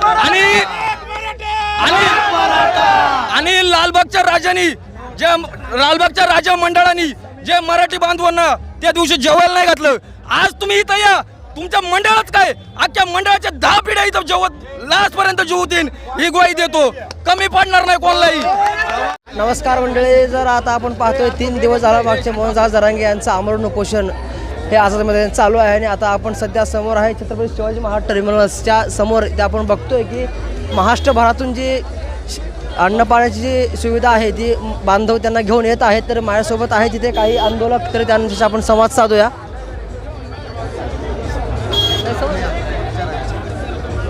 आणि आणि लालबागच्या राजानी जे लालबागच्या राजा मंडळांनी जे मराठी बांधवांना त्या दिवशी जेवायला नाही घातलं. आज तुम्ही इथं या. तुमच्या मंडळात काय? अख्ख्या मंडळाच्या दहा पिढ्या इथं जेवत लास्ट पर्यंत जेवतीन ही ग्वाही देतो. कमी पडणार नाही कोणालाही. नमस्कार मंडळी जर आता आपण पाहतोय तीन दिवस झाला मागचे मोहनदास जरांगे यांचं आमरण उपोषण. हे आझादमध्ये चालू आहे आणि आता आपण सध्या समोर आहे छत्रपती शिवाजी महाराज टर्मिनल्सच्या समोर. इथे आपण बघतोय की महाराष्ट्रभरातून जी अन्नपाण्याची जी सुविधा आहे ती बांधव त्यांना घेऊन येत आहेत तर माझ्यासोबत आहे तिथे काही आंदोलक तर त्यांच्याशी आपण संवाद साधूया.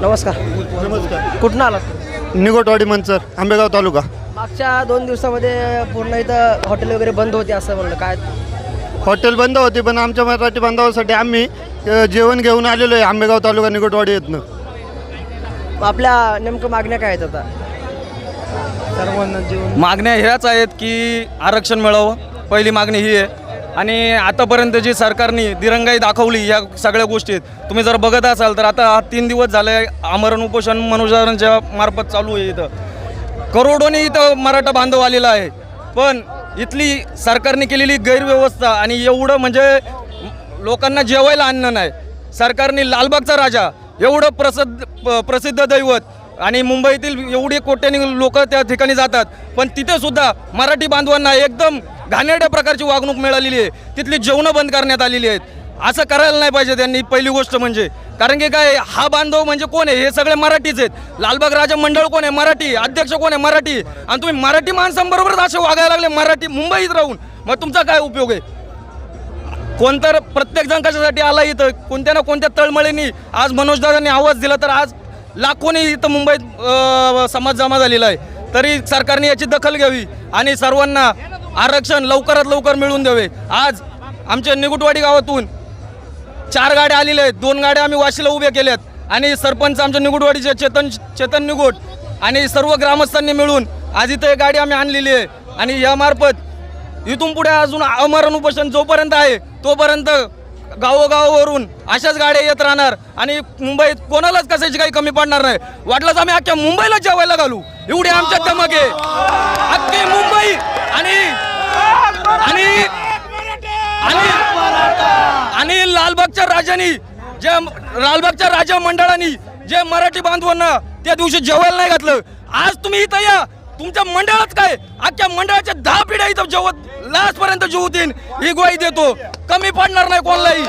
नमस्कार. नमस्कार. कुठून आलात? निगोटवाडी मंचर आंबेगाव तालुका. मागच्या दोन दिवसामध्ये पूर्ण इथं हॉटेल वगैरे बंद होती असं म्हणलं. काय हॉटेल बंद होती पण आमच्या मराठी बांधवासाठी आम्ही अ, जेवण घेऊन आलेलो आहे आंबेगाव तालुका निगोटवाडी येतनं आपल्या नेमकं मागण्या काय आहेत आता? सर्वांना जेवण. मागण्या ह्याच आहेत की आरक्षण मिळावं. पहिली मागणी ही आहे. आणि आतापर्यंत जी सरकारने दिरंगाई दाखवली या सगळ्या गोष्टीत तुम्ही जर बघत असाल तर आता हा तीन दिवस झाले आमरण उपोषण मनुष्यांच्या मार्फत चालू आहे इथं. करोडोनी इथं मराठा बांधव आलेला आहे. पण इथली सरकारने केलेली गैरव्यवस्था आणि एवढं म्हणजे लोकांना जेवायला आणणं नाही. सरकारने लालबागचा राजा एवढं प्रसिद्ध प- प्रसिद्ध दैवत आणि मुंबईतील एवढी कोट्यानी लोक त्या ठिकाणी जातात. पण तिथेसुद्धा मराठी बांधवांना एकदम घाणेरड्या प्रकारची वागणूक मिळालेली आहे. तिथली जेवणं बंद करण्यात आलेली आहेत. असं करायला नाही पाहिजे त्यांनी. पहिली गोष्ट म्हणजे कारण की काय हा बांधव म्हणजे कोण आहे? हे सगळे मराठीच आहेत. लालबाग राजा मंडळ कोण आहे? मराठी. अध्यक्ष कोण आहे? मराठी. आणि तुम्ही मराठी माणसांबरोबरच असे वागायला लागले मराठी मुंबईत राहून. मग तुमचा काय उपयोग आहे? कोणतर प्रत्येक जण कशासाठी आला इथं? कोणत्या ना कोणत्या तळमळीने? आज मनोजदादांनी आवाज दिला तर आज लाखोनी इथं मुंबईत समाज जमा झालेला आहे. तरी सरकारने याची दखल घ्यावी आणि सर्वांना आरक्षण लवकरात लवकर मिळवून द्यावे. आज आमच्या निगुटवाडी गावातून चार गाड्या आलेल्या आहेत. दोन गाड्या आम्ही वाशीला उभ्या केल्यात आणि सरपंच आमच्या निगुडवाडीचे चेतन चेतन निगुट आणि सर्व ग्रामस्थांनी मिळून आज इथं एक गाडी आम्ही आणलेली आहे. आणि यामार्फत इथून पुढे अजून अमरण उपोषण जोपर्यंत आहे तोपर्यंत गावोगावावरून अशाच गाड्या येत राहणार. आणि मुंबईत कोणालाच कशाची काही कमी पडणार नाही. वाटलंच आम्ही अख्ख्या मुंबईला जेवायला घालू. एवढी आमच्या धमक आहे अख्खी मुंबई आणि आणि आणि आणि लालबागच्या राजानी ज्या लालबागच्या राजा मंडळांनी जे मराठी बांधवांना त्या दिवशी जेवायला नाही घातलं आज तुम्ही इथं या. तुमच्या मंडळात काय? अख्ख्या मंडळाच्या दहा पिढ्या इथं जेवत लास्ट पर्यंत जेवतीन ही ग्वाही देतो. कमी पडणार नाही कोणालाही.